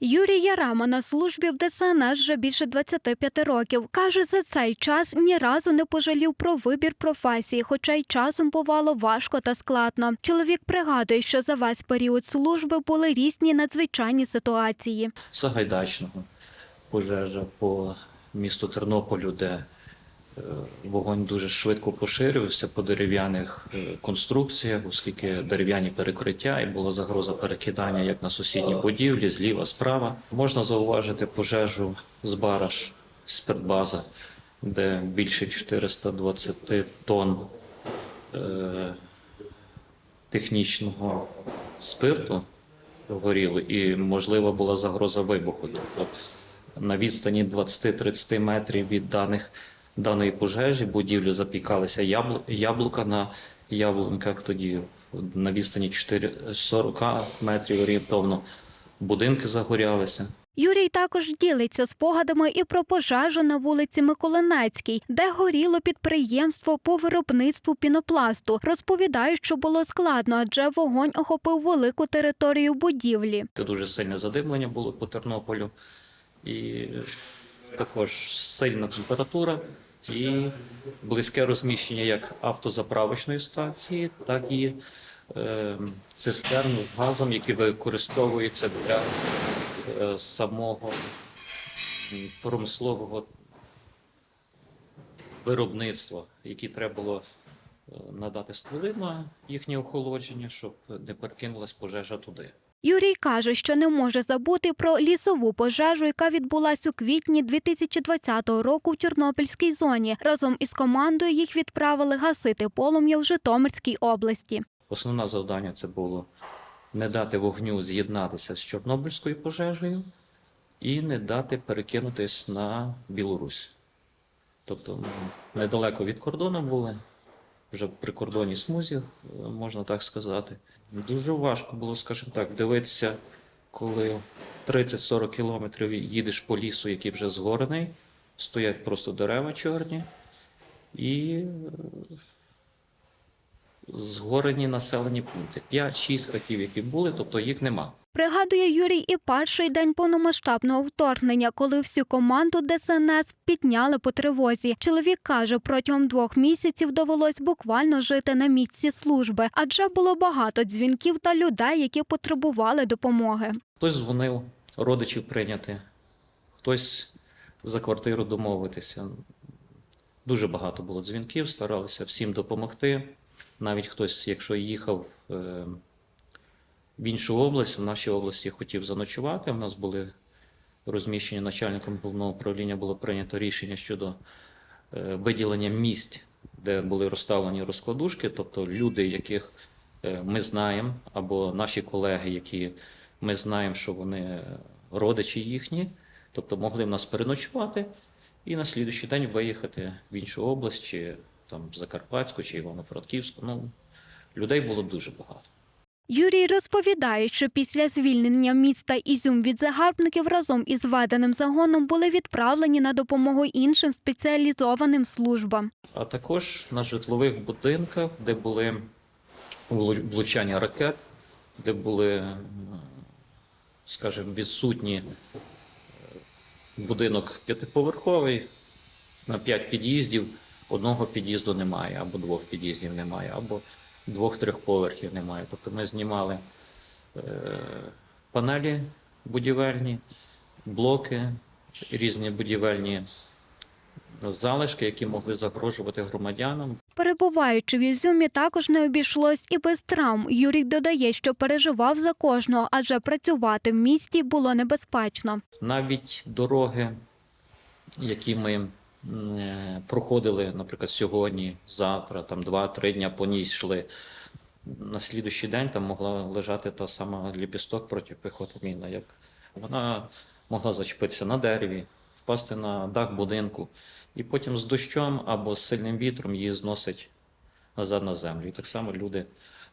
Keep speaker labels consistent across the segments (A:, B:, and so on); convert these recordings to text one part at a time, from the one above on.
A: Юрій Ярама на службі в ДСНС вже більше 25 років. Каже, за цей час ні разу не пожалів про вибір професії, хоча й часом бувало важко та складно. Чоловік пригадує, що за весь період служби були різні надзвичайні ситуації.
B: Сагайдачного пожежа по місту Тернополю, де вогонь дуже швидко поширювався по дерев'яних е, конструкціях, оскільки дерев'яні перекриття і була загроза перекидання як на сусідні будівлі, зліва, справа. Можна зауважити пожежу з бараж спиртбаза, де більше 420 тонн е, технічного спирту горіли, і можлива була загроза вибуху. Тобто на відстані 20-30 метрів від даних даної пожежі будівлі запікалися яблу, яблука на яблунках. Тоді на відстані 4, 40 метрів орієнтовно будинки загорялися.
A: Юрій також ділиться спогадами і про пожежу на вулиці Миколинецькій, де горіло підприємство по виробництву пінопласту. Розповідає, що було складно, адже вогонь охопив велику територію будівлі.
B: Це дуже сильне задимлення було по Тернополю, і також сильна температура і близьке розміщення як автозаправочної станції, так і е, цистерн з газом, які використовуються для е, самого промислового виробництва, які треба було е, надати стволи на їхнє охолодження, щоб не перекинулась пожежа туди.
A: Юрій каже, що не може забути про лісову пожежу, яка відбулась у квітні 2020 року в Чорнобильській зоні. Разом із командою їх відправили гасити полум'я в Житомирській області.
B: Основне завдання це було не дати вогню з'єднатися з Чорнобильською пожежею і не дати перекинутись на Білорусь. Тобто ну, недалеко від кордону були, вже при кордоні смузі, е, можна так сказати. Дуже важко було, скажімо так, дивитися, коли 30-40 кілометрів їдеш по лісу, який вже згорений, стоять просто дерева чорні, і е, згорені населені пункти. 5-6 хатів, які були, тобто їх нема.
A: Пригадує Юрій і перший день повномасштабного вторгнення, коли всю команду ДСНС підняли по тривозі. Чоловік каже, протягом двох місяців довелось буквально жити на місці служби, адже було багато дзвінків та людей, які потребували допомоги.
B: Хтось дзвонив родичів прийняти, хтось за квартиру домовитися. Дуже багато було дзвінків, старалися всім допомогти. Навіть хтось, якщо їхав е, в іншу область, в нашій області хотів заночувати. У нас були розміщені начальником головного управління, було прийнято рішення щодо е, виділення місць, де були розставлені розкладушки, тобто люди, яких е, ми знаємо, або наші колеги, які ми знаємо, що вони родичі їхні, тобто могли в нас переночувати і на слідуючий день виїхати в іншу область, чи там Закарпатську, чи Івано-Франківську. Ну, людей було дуже багато.
A: Юрій розповідає, що після звільнення міста Ізюм від загарбників разом із веденим загоном були відправлені на допомогу іншим спеціалізованим службам.
B: А також на житлових будинках, де були влу- влучання ракет, де були, е, скажімо, відсутні е, будинок п'ятиповерховий на п'ять під'їздів, одного під'їзду немає, або двох під'їздів немає, або двох-трьох поверхів немає. Тобто ми знімали е, панелі будівельні, блоки, різні будівельні залишки, які могли загрожувати громадянам.
A: Перебуваючи в Ізюмі, також не обійшлось і без травм. Юрій додає, що переживав за кожного, адже працювати в місті було небезпечно.
B: Навіть дороги, які ми проходили, наприклад, сьогодні, завтра, там 2-3 дня по ній йшли. На слідуючий день там могла лежати та сама ліпісток проти міна. Як вона могла зачепитися на дереві, впасти на дах будинку, і потім з дощом або з сильним вітром її зносить назад на землю. І так само люди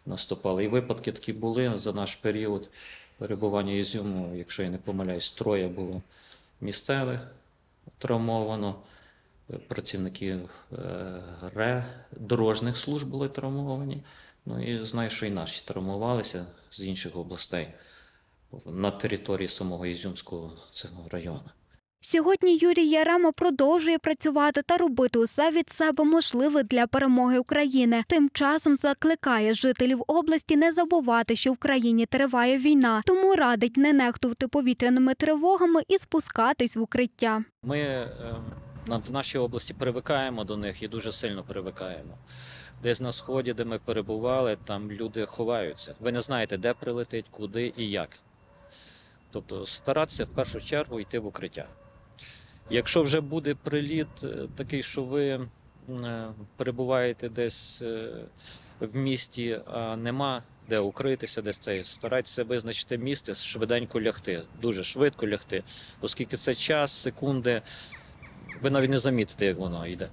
B: наступали. І випадки такі були за наш період перебування Ізюму, якщо я не помиляюсь, троє було місцевих травмовано, працівники е, РЕ дорожніх служб були травмовані. Ну і знаю, що і наші травмувалися з інших областей. на території самого Ізюмського цього району.
A: Сьогодні Юрій Ярема продовжує працювати та робити усе від себе можливе для перемоги України. Тим часом закликає жителів області не забувати, що в країні триває війна, тому радить не нехтувати повітряними тривогами і спускатись в укриття.
B: Ми е, в нашій області привикаємо до них і дуже сильно привикаємо. Десь на сході, де ми перебували, там люди ховаються. Ви не знаєте, де прилетить, куди і як. Тобто старатися в першу чергу йти в укриття. Якщо вже буде приліт е, такий, що ви е, перебуваєте десь е, в місті, а нема де укритися, десь цей, старайтеся визначити місце, швиденько лягти, дуже швидко лягти, оскільки це час, секунди, ви навіть не замітите, як воно йде.